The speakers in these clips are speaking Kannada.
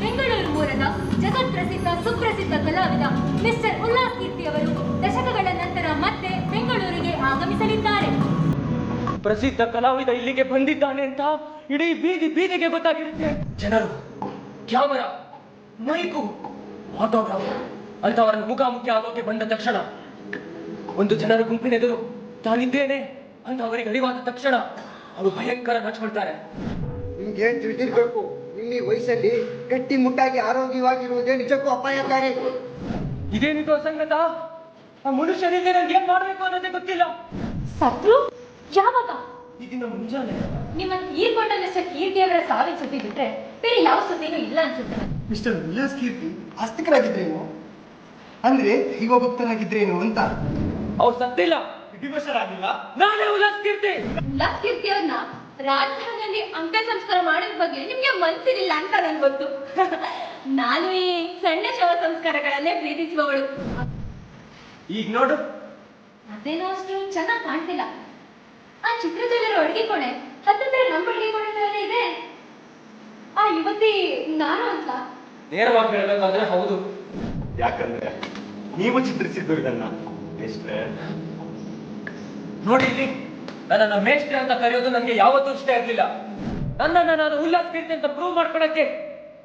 ಬೆಂಗಳೂರು ಮೂಲದ ಜಗತ್ ಪ್ರಸಿದ್ಧ ಸುಪ್ರಸಿದ್ಧ ಕಲಾವಿದ ಮಿಸ್ಟರ್ ಉಲ್ಲಾಸ್ ಕೀರ್ತಿ ಅವರು ದಶಕಗಳ ನಂತರ ಮತ್ತೆ ಬೆಂಗಳೂರಿಗೆ ಆಗಮಿಸಲಿದ್ದಾರೆ. ಪ್ರಸಿದ್ಧ ಕಲಾವಿದ ಇಲ್ಲಿಗೆ ಬಂದಿದ್ದಾನೆ ಅಂತ ಇಡೀ ಬೀದಿ ಬೀದಿಗೆ ಗೊತ್ತಾಗಿರುತ್ತೆ. ಜನರು ಕ್ಯಾಮರಾ ಮೈಕು ಆಟೋಗ್ರಾಫ್ ಅಂತವರನ್ನು ಮುಖಾಮುಖಿ ಆಗೋಕೆ ಬಂದ ತಕ್ಷಣ ಒಂದು ಜನರ ಗುಂಪಿನೆದುರು ತಾನಿದ್ದೇನೆ ಅಂತ ಅವರಿಗೆ ಅರಿವಾದ ತಕ್ಷಣ ಅವರು ಭಯಂಕರ ನಚ್ಕೊಳ್ತಾರೆ ನಿಮ್ಗೆ ತಿಳಿದಿರ್ಬೇಕು? ಇಲ್ಲಿ ವಯಸ್ಸಲ್ಲಿ ಗಟ್ಟಿ ಮುಟ್ಟಾಗಿ ಆರೋಗ್ಯವಾಗಿರುವುದೇ ನಿಜಕ್ಕೂ ಅಪಾಯಕಾರಿ. ಇದೇನಿದು ಸಂಗತ ಆ ಮನುಷ್ಯನಿಗೆ ನಂಗೆ ಏನ್ ಮಾಡ್ಬೇಕು ಅನ್ನೋದೇ ಗೊತ್ತಿಲ್ಲ. ಸತ್ರು ಯಾವಾಗ? ಇದನ್ನ ಮುಂಜಾನೆ. ನಿಮ್ಮ ಈರ್ಕೊಂಡ ಸರ್ ಕೀರ್ತಿ ಅವರ ಸಾವಿನ ಸುದ್ದಿ ಬಿಟ್ರೆ ಬೇರೆ ಯಾವ ಸುದ್ದಿನೂ ಇಲ್ಲ ಅನ್ಸುತ್ತೆ. ಮಿಸ್ಟರ್ ಉಲ್ಲಾಸ್ ಕೀರ್ತಿ ಆಸ್ತಿಕರಾಗಿದ್ರೇನು? ಅಂದ್ರೆ ದೈವಭಕ್ತರಾಗಿದ್ರೇನು ಅಂತ? ಅವ್ರು ಸತ್ತಿಲ್ಲ ವಿಧಿವಶರಾಗಿಲ್ಲ. ನಾನೇ ಉಲ್ಲಾಸ್ ಕೀರ್ತಿ. ಉಲ್ಲಾಸ್ ಕೀರ್ತಿ ಅವ್ರನ್ನ ರಾಜಧಾನಿಯಲ್ಲಿ ಅಂತ್ಯ ಸಂಸ್ಕಾರ ಮಾಡಿದ ಬಗ್ಗೆ ನಿಮ್ಗೆ ಮನ್ಸಿರಿಲ್ಲ ಅಂತ ನನ್ ಗೊತ್ತು. ನಾನು ಈ ಸಣ್ಣ ಶವ ಸಂಸ್ಕಾರಗಳನ್ನೇ ಪ್ರೀತಿಸುವವಳು. ಈಗ ನೋಡು. ಅದೇನೋ ಅಷ್ಟು ಚೆನ್ನಾಗಿ ಕಾಣ್ತಿಲ್ಲ. ಆ ಚಿತ್ರದಲ್ಲಿರೋ ಅಡುಗೆ ಕೋಣೆ ಹತ್ತಿರ ನಮ್ಮ ಅಡಿಗೆ ಕೋಣೆ ತರನೇ ಇದೆ. ಆ ಯುವತಿ ನಾನು ಅಂತ. ನೇರವಾಗಿ ಹೇಳಬೇಕಂದ್ರೆ ಹೌದು. ಯಾಕಂದ್ರೆ ನೀವು ಚಿತ್ರಿಸಿದ್ದು ಇದನ್ನ ಎಷ್ಟೇ. ನೋಡಿ ಇಲ್ಲಿ. ನನ್ನನ್ನು ಮೇಷ್ಟ್ರೆ ಅಂತ ಕರೆಯೋದು ನನಗೆ ಯಾವತ್ತೂ ಇಷ್ಟ ಇರಲಿಲ್ಲ. ನನ್ನನ್ನು ನಾನು ಉಲ್ಲಾಸ್ ಅಂತ ಪ್ರೂವ್ ಮಾಡ್ಕೊಳಕ್ಕೆ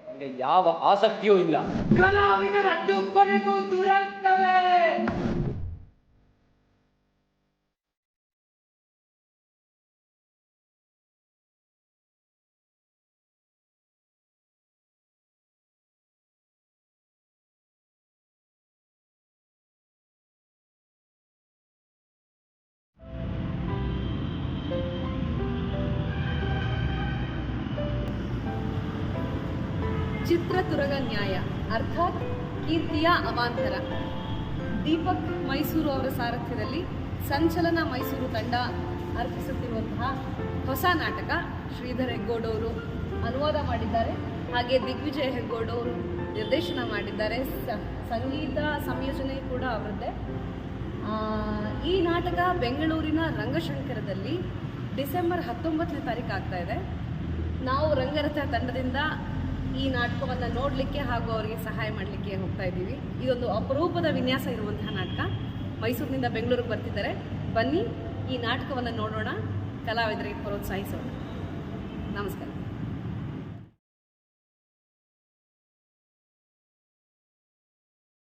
ನನಗೆ ಯಾವ ಆಸಕ್ತಿಯೂ ಇಲ್ಲ. ಕಲಾವಿದರದ್ದು ಕೊನೆಗೂ ದುರಂತವೇ ಚಿತ್ರತುರಗ ನ್ಯಾಯ, ಅರ್ಥಾತ್ ಕೀರ್ತಿಯ ಅವಾಂತರ. ದೀಪಕ್ ಮೈಸೂರು ಅವರ ಸಾರಥ್ಯದಲ್ಲಿ ಸಂಚಲನ ಮೈಸೂರು ತಂಡ ಅರ್ಪಿಸುತ್ತಿರುವಂತಹ ಹೊಸ ನಾಟಕ ಶ್ರೀಧರ್ ಹೆಗ್ಗೋಡವರು ಅನುವಾದ ಮಾಡಿದ್ದಾರೆ. ಹಾಗೆ ದಿಗ್ವಿಜಯ್ ಹೆಗ್ಗೋಡವರು ನಿರ್ದೇಶನ ಮಾಡಿದ್ದಾರೆ. ಸಂಗೀತ ಸಂಯೋಜನೆ ಕೂಡ ಅವರದ್ದೇ. ಈ ನಾಟಕ ಬೆಂಗಳೂರಿನ ರಂಗಶಂಕರದಲ್ಲಿ ಡಿಸೆಂಬರ್ ಹತ್ತೊಂಬತ್ತನೇ ತಾರೀಕು ಆಗ್ತಾ ಇದೆ. ನಾವು ರಂಗರಥ ತಂಡದಿಂದ ಈ ನಾಟಕವನ್ನು ನೋಡಲಿಕ್ಕೆ ಹಾಗೂ ಅವರಿಗೆ ಸಹಾಯ ಮಾಡಲಿಕ್ಕೆ ಹೋಗ್ತಾ ಇದ್ದೀವಿ. ಇದೊಂದು ಅಪರೂಪದ ವಿನ್ಯಾಸ ಇರುವಂತಹ ನಾಟಕ. ಮೈಸೂರಿನಿಂದ ಬೆಂಗಳೂರಿಗೆ ಬರ್ತಿದ್ದಾರೆ. ಬನ್ನಿ ಈ ನಾಟಕವನ್ನು ನೋಡೋಣ. ಕಲಾವಿದರಿಗೆ ಪ್ರೋತ್ಸಾಹಿಸೋಣ. ನಮಸ್ಕಾರ.